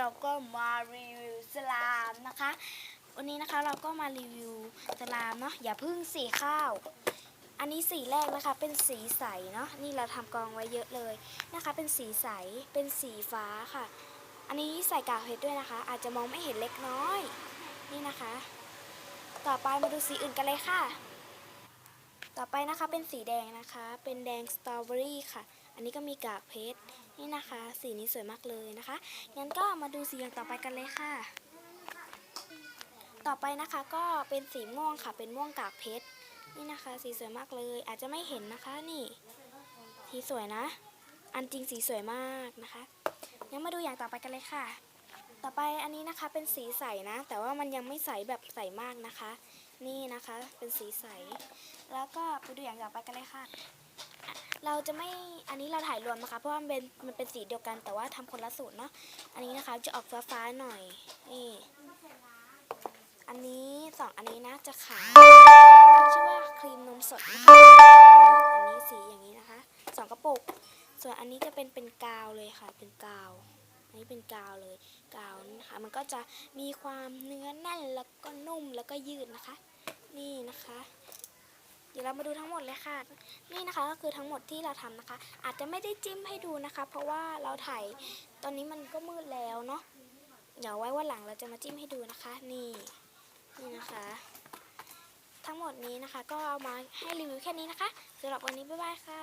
เราก็มารีวิวสลามนะคะ วันนี้นะคะเราก็มารีวิวสลามเนาะอย่าพึ่งสีข้าว อันนี้สีแรกนะคะเป็นสีใสเนาะนี่เราทำกองไว้เยอะเลยนะคะ เป็นสีใสเป็นสีฟ้าค่ะ อันนี้ใส่กากเพชรด้วยนะคะ อาจจะมองไม่เห็นเล็กน้อย นี่นะคะ ต่อไปมาดูสีอื่นกันเลยค่ะ ต่อไปนะคะเป็นสีแดงนะคะ เป็นแดงสตรอเบอรี่ค่ะ อันนี้ก็มีกากเพชรนี่นะคะ สีนี้สวยมากเลยนะคะ งั้นก็มาดูสีอย่างต่อไปกันเลยค่ะ ต่อไปนะคะก็เป็นสีม่วงค่ะ เป็นม่วงกากเพชรนี่นะคะ สีสวยมากเลย อาจจะไม่เห็นนะคะนี่ สีสวยนะ อันจริงสีสวยมากนะคะงั้นมาดูอย่างต่อไปกันเลยค่ะ ต่อไปอันนี้นะคะเป็นสีใสนะ แต่ว่ามันยังไม่ใสแบบใสมากนะคะ นี่นะคะเป็นสีใส แล้วก็ไปดูอย่างต่อไปกันเลยค่ะ เราจะไม่อันนี้เราถ่ายรวมนะคะ เพราะว่ามันเป็นมันเป็นสีเดียวกัน แต่ว่าทำคนละสูตรเนาะอันนี้นะคะจะออกฟ้าๆหน่อยนี่อันนี้สองอันนี้นะจะขาวชื่อว่าครีมนมสดนะคะอันนี้สีอย่างนี้นะคะสองกระปุก ส่วนอันนี้จะเป็นเป็นกาวเลยค่ะเป็นกาว อันนี้เป็นกาวเลย กาวนะคะ มันก็จะมีความเนื้อแน่นแล้วก็นุ่มแล้วก็ยืดนะคะ นี่นะคะ เดี๋ยวเรามาดูทั้งหมดเลยค่ะ นี่นะคะก็คือทั้งหมดที่เราทำนะคะ อาจจะไม่ได้จิ้มให้ดูนะคะ เพราะว่าเราถ่ายตอนนี้มันก็มืดแล้วเนาะเดี๋ยวไว้วันหลังเราจะมาจิ้มให้ดูนะคะ นี่นี่นะคะ ทั้งหมดนี้นะคะ ก็เอามาให้รีวิวแค่นี้นะคะสำหรับวันนี้บ๊ายบายค่ะ